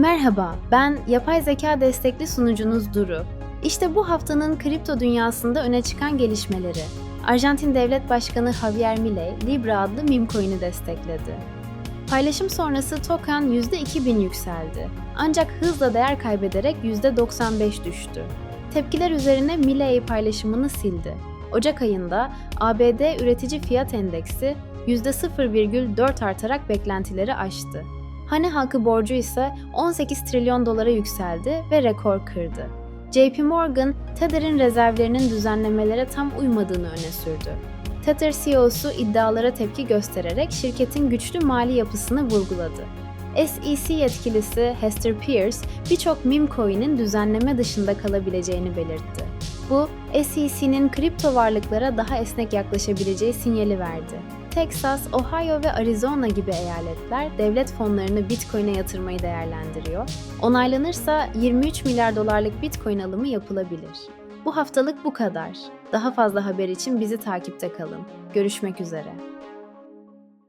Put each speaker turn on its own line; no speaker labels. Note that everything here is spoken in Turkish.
Merhaba, ben yapay zeka destekli sunucunuz Duru. İşte bu haftanın kripto dünyasında öne çıkan gelişmeleri. Arjantin Devlet Başkanı Javier Milei, Libra adlı meme coin'i destekledi. Paylaşım sonrası token %2000 yükseldi. Ancak hızla değer kaybederek %95 düştü. Tepkiler üzerine Milei paylaşımını sildi. Ocak ayında ABD üretici fiyat endeksi %0,4 artarak beklentileri aştı. Hane halkı borcu ise 18 trilyon dolara yükseldi ve rekor kırdı. JP Morgan, Tether'in rezervlerinin düzenlemelere tam uymadığını öne sürdü. Tether CEO'su iddialara tepki göstererek şirketin güçlü mali yapısını vurguladı. SEC yetkilisi Hester Pierce, birçok meme coin'in düzenleme dışında kalabileceğini belirtti. Bu, SEC'nin kripto varlıklara daha esnek yaklaşabileceği sinyali verdi. Texas, Ohio ve Arizona gibi eyaletler devlet fonlarını Bitcoin'e yatırmayı değerlendiriyor. Onaylanırsa 23 milyar dolarlık Bitcoin alımı yapılabilir. Bu haftalık bu kadar. Daha fazla haber için bizi takipte kalın. Görüşmek üzere.